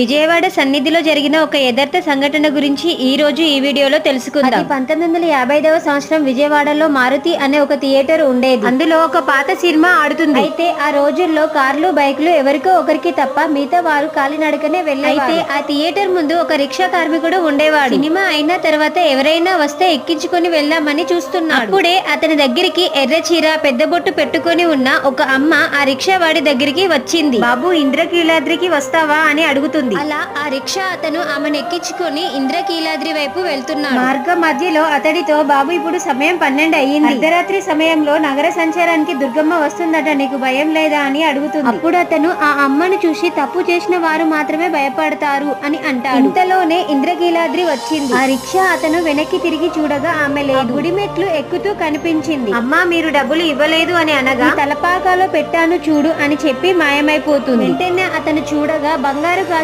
విజయవాడ సన్నిధిలో జరిగిన ఒక యథార్థ సంఘటన గురించి ఈ రోజు ఈ వీడియోలో తెలుసుకుందాం. పంతొమ్మిది వందల యాభై సంవత్సరం విజయవాడలో మారుతి అనే ఒక థియేటర్ ఉండేది. అందులో ఒక పాత సినిమా ఆడుతుంది. అయితే ఆ రోజుల్లో కార్లు బైకులు ఎవరికో ఒకరికి తప్ప మిగతా వారు కాలినడకనే వెళ్ళారు అయితే ఆ థియేటర్ ముందు ఒక రిక్షా కార్మికుడు ఉండేవాడు. సినిమా అయిన తర్వాత ఎవరైనా వస్తే ఎక్కించుకొని వెళ్దామని చూస్తున్నాడు. అప్పుడే అతని దగ్గరికి ఎర్ర చీర పెద్ద బొట్టు పెట్టుకొని ఉన్న ఒక అమ్మ ఆ రిక్షా వాడి దగ్గరికి వచ్చింది. బాబు ఇంద్రకీలాద్రికి వస్తావా? అని అడుగుతుంది. అలా ఆ రిక్షా అతను ఆమెను ఎక్కించుకొని ఇంద్రకీలాద్రి వైపు వెళ్తున్నాడు. మార్గ మధ్యలో అతడితో బాబు ఇప్పుడు సమయం పన్నెండు అయ్యింది. అర్ధరాత్రి సమయంలో నగర సంచారానికి దుర్గమ్మ వస్తుందట నీకు భయం లేదా? అని అడుగుతుంది. అప్పుడు అతను ఆ అమ్మను చూసి తప్పు చేసిన వారు మాత్రమే భయపడతారు అని అంటాడు. ఇంతలోనే ఇంద్రకీలాద్రి వచ్చింది. ఆ రిక్షా అతను వెనక్కి తిరిగి చూడగా ఆమె లేదు. గుడి మెట్లు ఎక్కుతూ కనిపించింది. అమ్మా మీరు డబ్బులు ఇవ్వలేదు అని అనగా "ఈ తలపాకాలో పెట్టాను చూడు అని చెప్పి మాయమైపోతుంది. వెంటనే అతను చూడగా బంగారు గాజు